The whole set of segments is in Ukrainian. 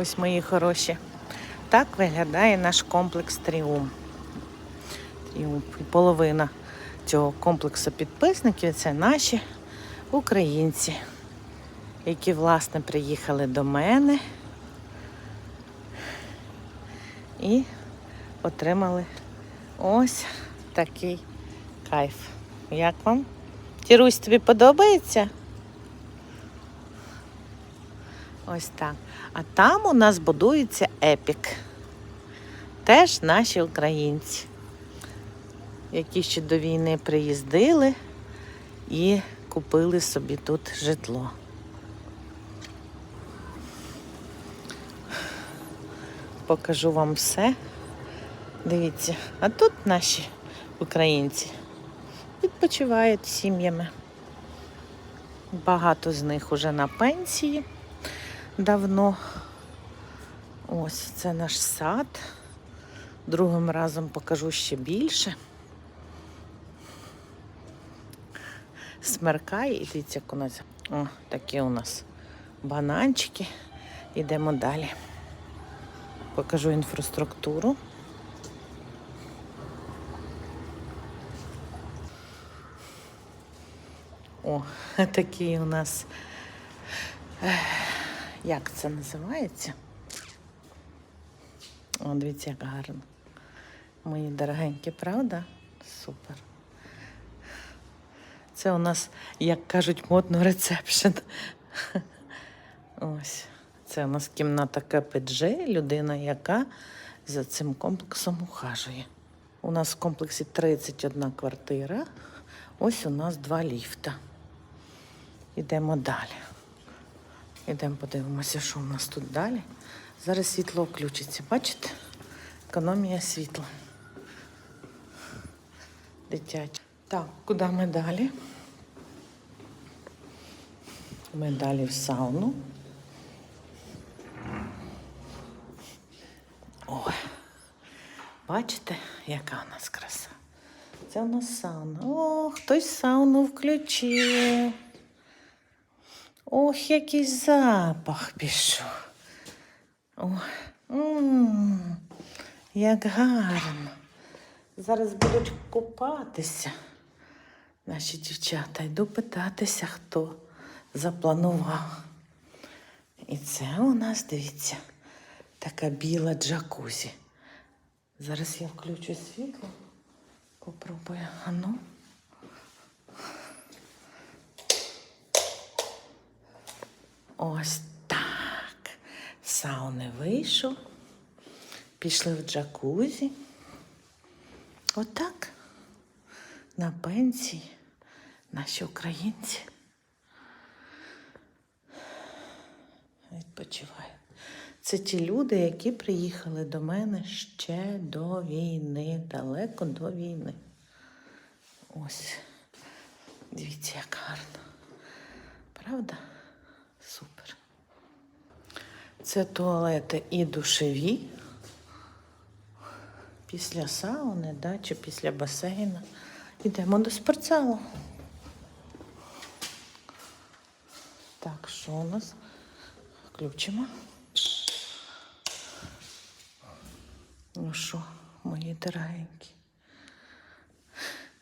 Ось мої хороші. Так виглядає наш комплекс Тріумф. Тріумф. І половина цього комплексу підписників це наші українці, які, власне, приїхали до мене і отримали ось такий кайф. Як вам? Тірусь, тобі подобається? Ось так. А там у нас будується епік. Теж наші українці, які ще до війни приїздили і купили собі тут житло. Покажу вам все. Дивіться, а тут наші українці відпочивають сім'ями. Багато з них уже на пенсії давно. Ось це наш сад. Другим разом покажу ще більше. Смеркає і дивіться, як у нас. О, такі у нас бананчики. Йдемо далі. Покажу інфраструктуру. О, такий у нас. Як це називається? О, дивіться, як гарно. Мої дорогенькі, правда? Супер. Це у нас, як кажуть, модно рецепшн. Ось. Це у нас кімната КПДЖ, людина, яка за цим комплексом ухажує. У нас в комплексі 31 квартира. Ось у нас два ліфта. Йдемо далі. Йдемо подивимося, що у нас тут далі. Зараз світло включиться. Бачите? Економія світла. Дитяче. Так, куди ми далі? Ми далі в сауну. Ой, бачите, яка у нас краса? Це у нас сауна. О, хтось сауну включив. Ох, який запах пішов. Як гарно. Зараз будуть купатися наші дівчата. Йду питатися, хто запланував. І це у нас, дивіться, така біла джакузі. Зараз я включу світло. Попробую. А Ось так. З Сауни вийшов. Пішли в джакузі. Отак. На пенсії наші українці відпочивають. Це ті люди, які приїхали до мене ще до війни, далеко до війни. Ось. Дивіться, як гарно. Правда? Супер. Це туалети і душеві. Після сауни, да, чи після басейну. Йдемо до спортзалу. Так, що у нас? Включимо. Ну що, мої дорогенькі?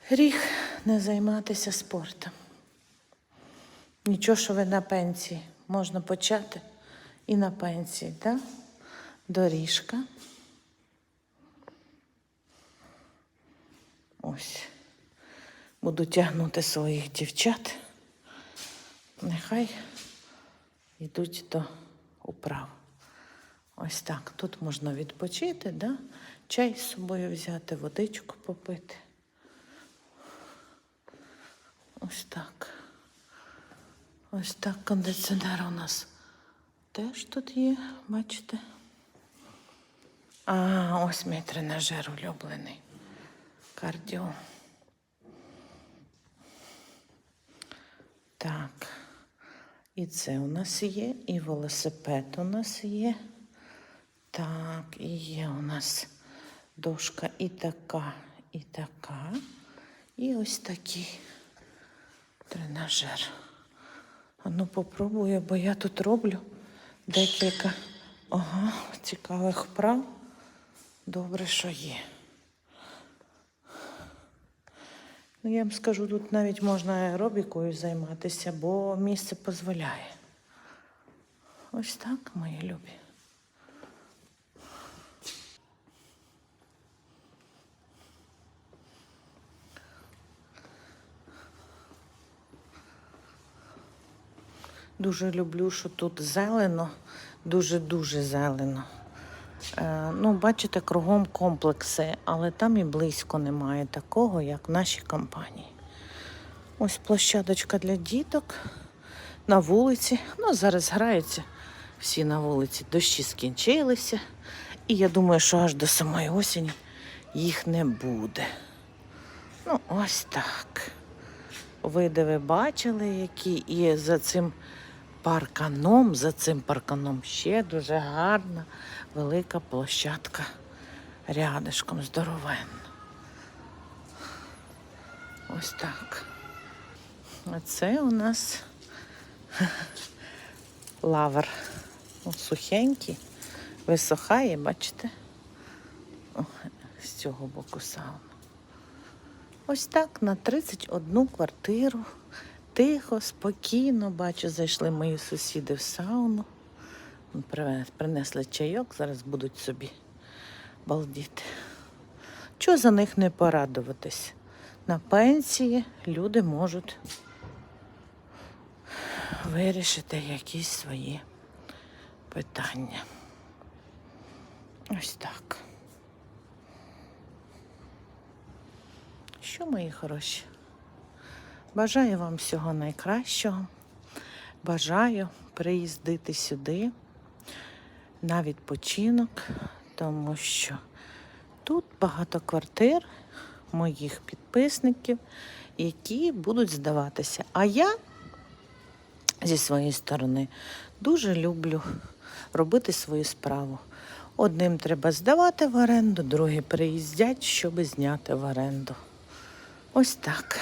Гріх не займатися спортом. Нічого, що ви на пенсії. Можна почати і на пенсії, так? Доріжка. Ось. Буду тягнути своїх дівчат. Нехай йдуть до управ. Ось так. Тут можна відпочити, да? чай з собою взяти, водичку попити. Ось так. Ось так кондиціонер у нас теж тут є, бачите? А, ось мій тренажер улюблений. Кардіо. Так. І це у нас є, і велосипед у нас є. Так, і є у нас дошка і така, і така. І ось такий тренажер. А ну попробую, бо я тут роблю декілька Ага, цікавих вправ. Добре, що є. Ну, я вам скажу, тут навіть можна аеробікою займатися, бо місце дозволяє. Ось так, мої любі. Дуже люблю, що тут зелено, дуже-дуже зелено. Е, ну, бачите, кругом комплекси, але там і близько немає такого, як в нашій компанії. Ось площадочка для діток на вулиці. Ну, зараз граються всі на вулиці. Дощі скінчилися. І я думаю, що аж до самої осені їх не буде. Ну, ось так. Види ви бачили, які і за цим парканом, за цим парканом ще дуже гарна велика площадка рядишком здоровенна. Ось так. А це у нас лавр. О, сухенький, висохає, бачите? О, з цього боку сауна. Ось так на 31 квартиру. Тихо, спокійно, бачу, зайшли мої сусіди в сауну. Принесли чайок, зараз будуть собі балдіти. Чого за них не порадуватись? На пенсії люди можуть вирішити якісь свої питання. Ось так. Що, мої хороші? Бажаю вам всього найкращого. Бажаю приїздити сюди на відпочинок, тому що тут багато квартир моїх підписників, які будуть здаватися. А я зі своєї сторони дуже люблю робити свою справу. Одним треба здавати в оренду, другі приїздять, щоб зняти в оренду. Ось так.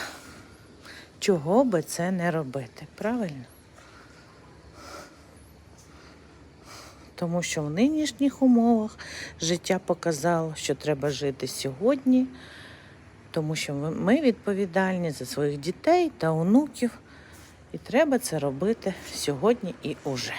Чого би це не робити, правильно? Тому що в нинішніх умовах життя показало, що треба жити сьогодні, тому що ми- відповідальні за своїх дітей та онуків, і треба це робити сьогодні і уже.